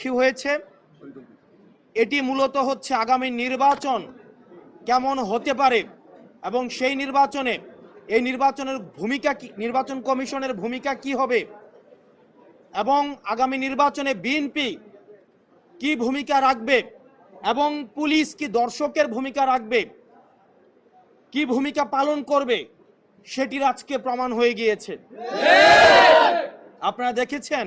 সাক্ষী হয়েছে। এটি মূলত হচ্ছে আগামী নির্বাচন কেমন হতে পারে এবং সেই নির্বাচনে, এই নির্বাচনের ভূমিকা কি, নির্বাচন কমিশনের ভূমিকা কি হবে এবং আগামী নির্বাচনে বিএনপি কি ভূমিকা রাখবে এবং পুলিশ কি দর্শকের ভূমিকা রাখবে, কি ভূমিকা পালন করবে, সেটির আজকে প্রমাণ হয়ে গিয়েছে। আপনারা দেখেছেন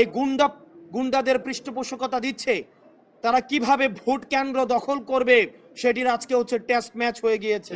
এই গুন্ডা, গুন্ডাদের পৃষ্ঠপোষকতা দিচ্ছে। তারা কীভাবে ভোট কেন্দ্র দখল করবে, সেটির আজকে হচ্ছে টেস্ট ম্যাচ হয়ে গিয়েছে।